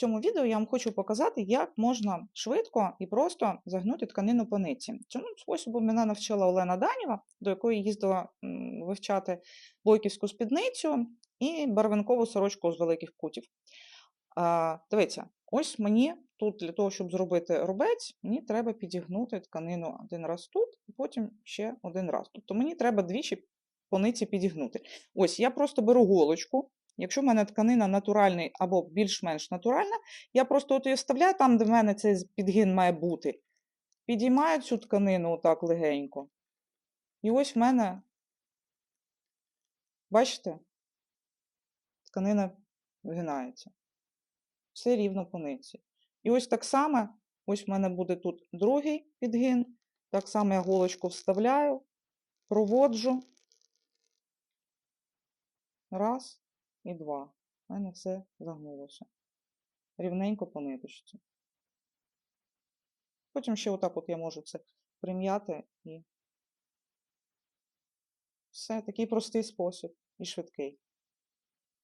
цьому відео я вам хочу показати, як можна швидко і просто загнути тканину по нитці. Цьому способу мене навчила Олена Данєва, до якої їздила вивчати бойківську спідницю і барвинкову сорочку з великих кутів. А, дивіться, ось мені тут для того, щоб зробити рубець, мені треба підігнути тканину один раз тут, і потім ще один раз. Тобто мені треба двічі по ниці підігнути. Ось я просто беру голочку. Якщо в мене тканина натуральний або більш-менш натуральна, я просто от її вставляю там, де в мене цей підгін має бути. Підіймаю цю тканину отак легенько. І ось в мене, бачите, тканина вгинається. Все рівно по ниці. І ось так само, ось в мене буде тут другий підгін. Так само я голочку вставляю, проводжу. Раз і два. У мене все загнулося. Рівненько по ниточці. Потім ще отак от я можу це прим'яти і все, такий простий спосіб і швидкий.